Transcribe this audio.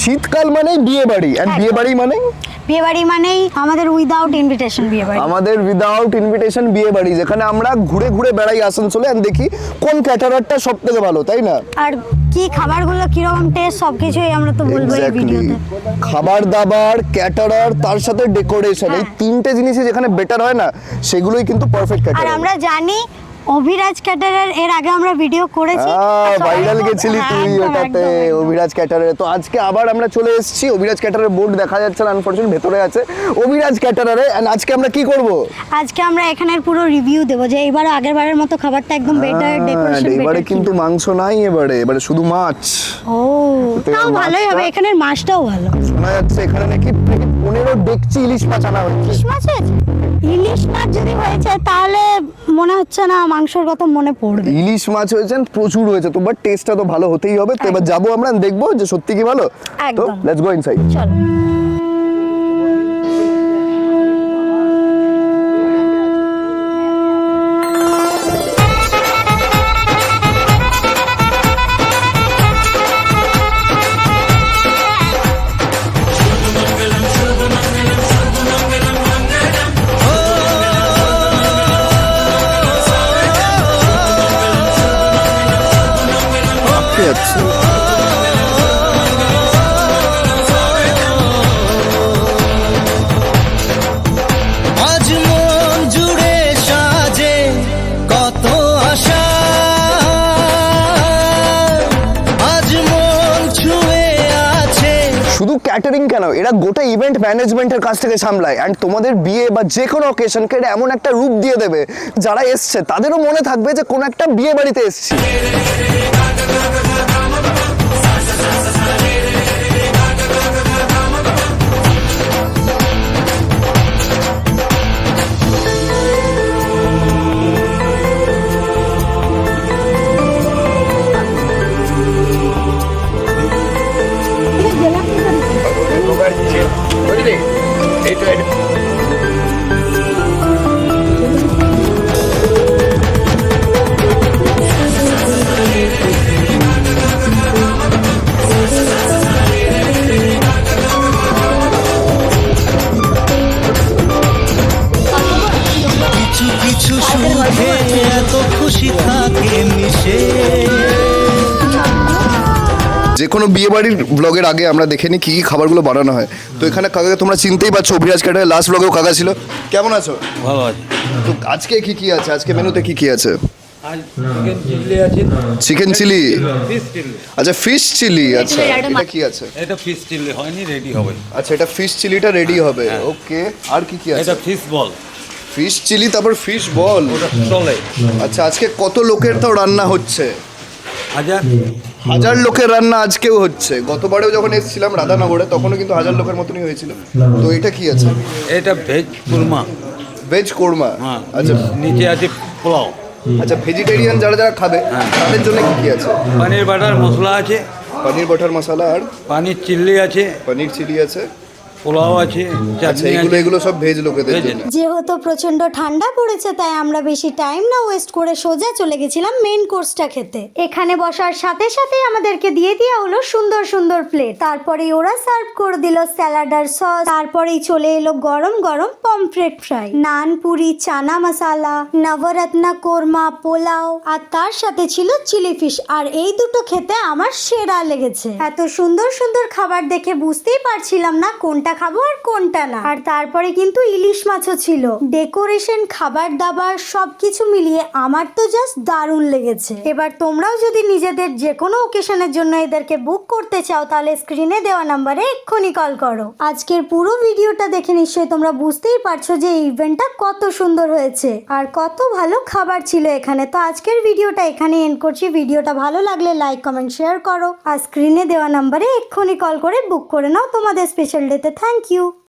শীতকাল মানেই বিয়ে বাড়ি। অ্যান্ড বিয়ে বাড়ি মানে বিয়ে বাড়ি মানেই আমাদের উইদাউট ইনভিটেশন বিয়ে বাড়ি। আমাদের উইদাউট ইনভিটেশন বিয়ে বাড়ি যেখানে আমরা ঘুরে ঘুরে বেড়াই আসানসোলে অ্যান্ড দেখি কোন ক্যাটারারটা সব থেকে ভালো তাই না? আর কি খাবারগুলো কীরকম টেস্ট সবকিছুই আমরা তো বলব এই ভিডিওতে খাবার দাবার ক্যাটারার তার সাথে ডেকোরেশন এই হ্যাঁ। তিনটে জিনিসই যেখানে বেটার হয় না সেগুলোই কিন্তু পারফেক্ট ক্যাটারার আর আমরা জানি অভিরাজ ক্যাটারের এর আগে আমরা ভিডিও করেছি। ভাইরাল গেছিলি তুই ওটাতে। অভিরাজ ক্যাটারারে। তো আজকে আবার আমরা চলে এসেছি অভিরাজ ক্যাটারের বোর্ড দেখা যাচ্ছে না আনফরচুনেট ভেতরে আছে। অভিরাজ ক্যাটারারে এন্ড আজকে আমরা কি করব? আজকে আমরা এখানের পুরো রিভিউ দেবো যে এবার আগের বারের মতো খাবারটা একদম বেটার ডেকোরেশন হ্যাঁ, এবারে কিন্তু মাংস নাই এবারে এবারে শুধু মাছ। ও তাও ভালোই হবে এখানের মাছটাও ভালো। শোনা যাচ্ছে এখানে নাকি পনেরো ডেকচি ইলিশ মাছ আনা হচ্ছে। হয়েছে? ইলিশ মাছ হয়েছে তাহলে মনে হচ্ছে না মাংসর কথা মনে পড়বে। ইলিশ মাছ হয়েছে প্রচুর হয়েছে তো বাট টেস্টটা তো ভালো হতেই হবে। তো এবার যাব আমরা দেখব যে সত্যি কি ভালো। তো একদম। লেটস গো ইনসাইড চলো। যাচ্ছে কেন এরা গোটা ইভেন্ট ম্যানেজমেন্টের কাছ থেকে সামলায়। অ্যান্ড তোমাদের বিয়ে বা যে কোনো অকেশনকে এটা এমন একটা রূপ দিয়ে দেবে, যারা এসছে, তাদেরও মনে থাকবে যে কোনো একটা বিয়ে বাড়িতে এসছি। কিছু যে কোনো বিয়ে বাড়ির ব্লগের আগে আমরা দেখে নিই কী কী খাবারগুলো বানানো হয়। তো এখানে কাকাকে তোমরা চিনতেই পারছ অভিরাজ ক্যাটারের লাস্ট ব্লগেও কাকা ছিল। কেমন আছো? ভালো আছে। তো আজকে কী কী আছে? আজকে মেনুতে কী কী আছে? চিকেন চিলি আচ্ছা ফিশ চিলি আচ্ছা এটা কি আছে? এটা ফিশ চিল্লি হয়নি রেডি হবে। আচ্ছা এটা ফিশ চিলিটা রেডি হবে। ওকে আর কি কি আছে? এটা ফিশ বল ফিশ চিলি তারপর ফিশ বল ওটা চলে। আচ্ছা আজকে কত লোকের তাও রান্না হচ্ছে? হাজার হাজার লোকের রান্না আজকেও হচ্ছে। গতবারেও যখন এসেছিলাম রাধানগরে তখনও কিন্তু হাজার লোকের মতনই হয়েছিল। তো এটা কি আছে? এটা ভেজ কোরমা। ভেজ কোরমা? হ্যাঁ। আচ্ছা। নিচে আছে পোলাও। আচ্ছা ভেজিটেরিয়ান যারা যারা খাবে তাদের জন্য কি কি আছে? পনির বাটার মশলা আছে। পনির বাটার মশলা আর? পানির চিল্লি আছে। পনির চিলি আছে। পোলাও আছে আচ্ছা এগুলো এগুলো সব ভেজ লোকেদের জন্য। যেহেতু প্রচণ্ড ঠান্ডা পড়েছে তাই আমরা বেশি টাইম না ওয়েস্ট করে সোজা চলে গেছিলাম মেইন কোর্সটা খেতে। এখানে বসার সাথে সাথে আমাদেরকে দিয়ে দেওয়া হলো সুন্দর সুন্দর প্লেট তারপরে ওরা সার্ভ করে দিল স্যালাড আর সস তারপরেই চলে এলো গরম গরম পমফ্রেট ফ্রাই নান পুরি চানা মশালা নবরত্না কোরমা পোলাও আর তার সাথে ছিল চিলি ফিশ আর এই দুটো খেতে আমার সেরা লেগেছে। এত সুন্দর সুন্দর খাবার দেখে বুঝতেই পারছিলাম না কোনটা খাব আর কোনটা না। আর তারপরে কিন্তু ইলিশ মাছও ছিল। ডেকোরেশন খাবার দাবার, সবকিছু মিলিয়ে আমার তো জাস্ট দারুণ লেগেছে। এবার তোমরাও যদি নিজেদের যে কোনো ওকেশনের জন্য এদেরকে বুক করতে চাও, তাহলে স্ক্রিনে দেওয়া নাম্বারে এক্ষুনি কল করো। আজকের পুরো ভিডিওটা দেখে নিশ্চয়ই তোমরা বুঝতেই পারছ যে ইভেন্টটা কত সুন্দর হয়েছে আর কত ভালো খাবার ছিল এখানে। তো আজকের ভিডিওটা এখানে এন্ড করছি। ভিডিওটা ভালো লাগলে লাইক কমেন্ট শেয়ার করো। আর স্ক্রিনে দেওয়া নাম্বারে এক্ষুনি কল করে বুক করে নাও তোমাদের স্পেশাল ডেতে Thank you.